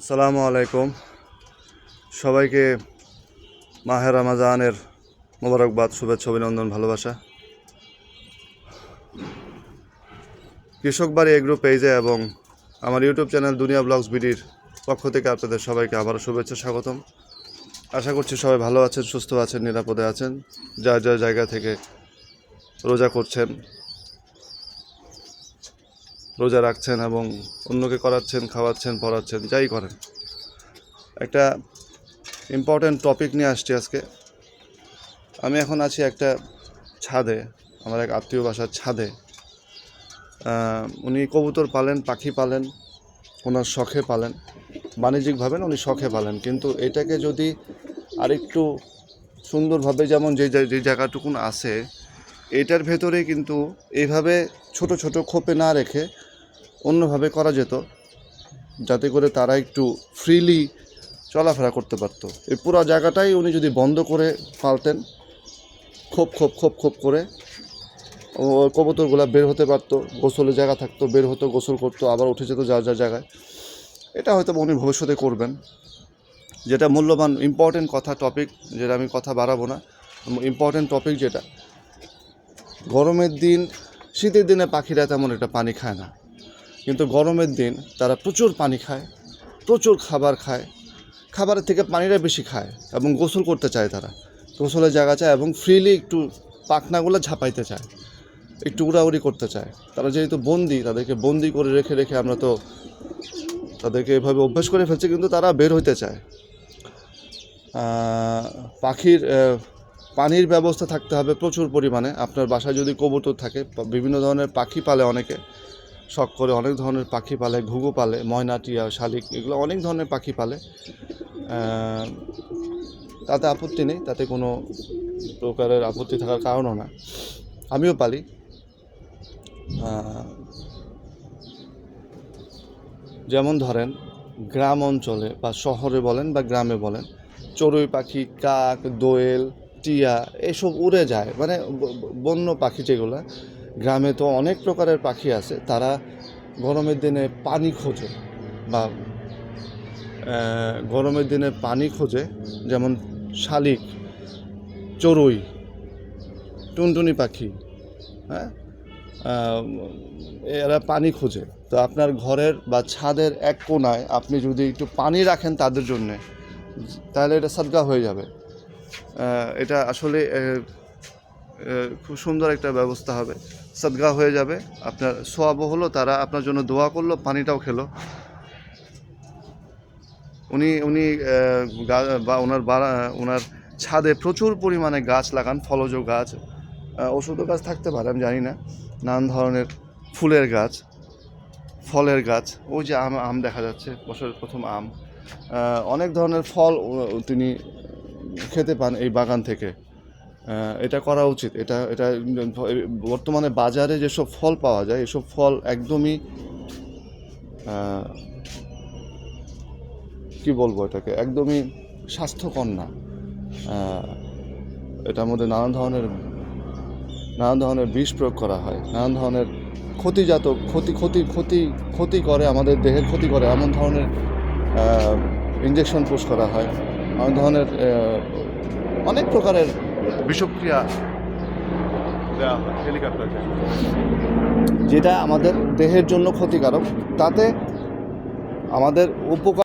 আসসালামু আলাইকুম। সবাইকে মাহের রমাজানের মোবারকবাদ, শুভেচ্ছা, অভিনন্দন, ভালোবাসা। কৃষক বাড়ি এগ্রো পেজে এবং আমার ইউটিউব চ্যানেল দুনিয়া ব্লগস বিডির পক্ষ থেকে আপনাদের সবাইকে আবারও শুভেচ্ছা, স্বাগতম। আশা করছি সবাই ভালো আছেন, সুস্থ আছেন, নিরাপদে আছেন, যার যার জায়গা থেকে রোজা করছেন। রোজা রাখছেন এবং অন্যকে করাচ্ছেন, খাওয়াচ্ছেন, পড়াচ্ছেন, যাই করেন। একটা ইম্পর্ট্যান্ট টপিক নিয়ে আসছি আজকে। আমি এখন আছি একটা ছাদে, আমার এক আত্মীয় বাসার ছাদে। উনি কবুতর পালেন, পাখি পালেন, ওনার শখে পালেন। বাণিজ্যিকভাবে না, উনি শখে পালেন। কিন্তু এটাকে যদি আরেকটু সুন্দরভাবে যেমন যে যে- জায়গাটুকুন আছে, এটার ভেতরে কিন্তু এইভাবে ছোট ছোট খোপে না রেখে অন্যভাবে করা যেত, যাতে করে তারা একটু ফ্রিলি চলাফেরা করতে পারতো। এই পুরো জায়গাটাই উনি যদি বন্ধ করে পালতেন, খোপ খোপ খোপ খোপ করে কবুতরগুলো বের হতে পারতো, গোসলের জায়গা থাকতো, বের হতো, গোসল করতো, আবার উঠে যেত যার যার জায়গায়। এটা হয়তো উনি ভবিষ্যতে করবেন। যেটা মূল্যবান ইম্পর্টেন্ট কথা টপিক যেটা আমি কথা বাড়াবো না। ইম্পর্টেন্ট টপিক যেটা, গরমের দিন, শীতের দিনে পাখিরা তেমন একটা পানি খায় না। কিন্তু গরমের দিন তারা প্রচুর পানি খায়, প্রচুর খাবার খায়, খাবারের থেকে পানিটা বেশি খায় এবং গোসল করতে চায় তারা। গোসলের জায়গা চায় এবং ফ্রিলি একটু পাখনাগুলো ঝাঁপাইতে চায়, একটু উড়াউড়ি করতে চায়। তারা যেহেতু বন্দি, তাদেরকে বন্দি করে রেখে রেখে আমরা তো তাদেরকে এভাবে অভ্যাস করে ফেলছি, কিন্তু তারা বের হইতে চায়। পাখির পানির ব্যবস্থা থাকতে হবে প্রচুর পরিমাণে। আপনার বাসায় যদি কবুতর থাকে, বিভিন্ন ধরনের পাখি পালে অনেকে। শখ করে অনেক ধরনের পাখি পালে, ঘুঘু পালে ময়না টিয়া শালিক, এগুলো অনেক ধরনের পাখি পালে। তাতে আপত্তি নেই, তাতে কোনো প্রকারের আপত্তি থাকার কারণও না। আমিও পালি। যেমন ধরেন, গ্রাম অঞ্চলে বা শহরে বলেন বা গ্রামে বলেন, চড়ুই পাখি, কাক, দোয়েল, টিয়া, এসব উড়ে যায়। মানে বন্য পাখি যেগুলো গ্রামে তো অনেক প্রকারের পাখি আছে, তারা গরমের দিনে পানি খোঁজে বা গরমের দিনে পানি খোঁজে, যেমন শালিক, চড়ুই, টুনটুনি পাখি হ্যাঁ? এরা পানি খোঁজে। তো আপনার ঘরের বা ছাদের এক কোনায় আপনি যদি একটু পানি রাখেন তাদের জন্যে, তাহলে এটা সাদগা হয়ে যাবে। এটা আসলে খুব সুন্দর একটা ব্যবস্থা হবে। সাদগা হয়ে যাবে। আপনার সোয়াবও হলো তারা আপনার জন্য দোয়া করল পানিটাও খেলো। উনি উনি বা ওনার ওনার ছাদে প্রচুর পরিমাণে গাছ লাগান ফলজ গাছ। আহ, ওষুধও গাছ থাকতে পারে আমি জানি না। নানান ধরনের ফুলের গাছ ফলের গাছ ওই যে আম আম দেখা যাচ্ছে বছরের প্রথম আম। অনেক ধরনের ফল তিনি খেতে পান এই বাগান থেকে। এটা করা উচিত। এটা এটা, বর্তমানে বাজারে যেসব ফল পাওয়া যায়, এসব ফল একদমই কি বলব এটাকে? একদমই স্বাস্থ্যকর না। এটার মধ্যে নানান ধরনের নানান ধরনের বিষ প্রয়োগ করা হয়, নানান ধরনের ক্ষতিজাত, ক্ষতি ক্ষতি ক্ষতি ক্ষতি করে আমাদের দেহের ক্ষতি করে, এমন ধরনের ইঞ্জেকশন পুশ করা হয় অনেক ধরনের অনেক প্রকারের বিষক্রিয়া যেটা আমাদের দেহের জন্য ক্ষতিকারক তাতে আমাদের উপকার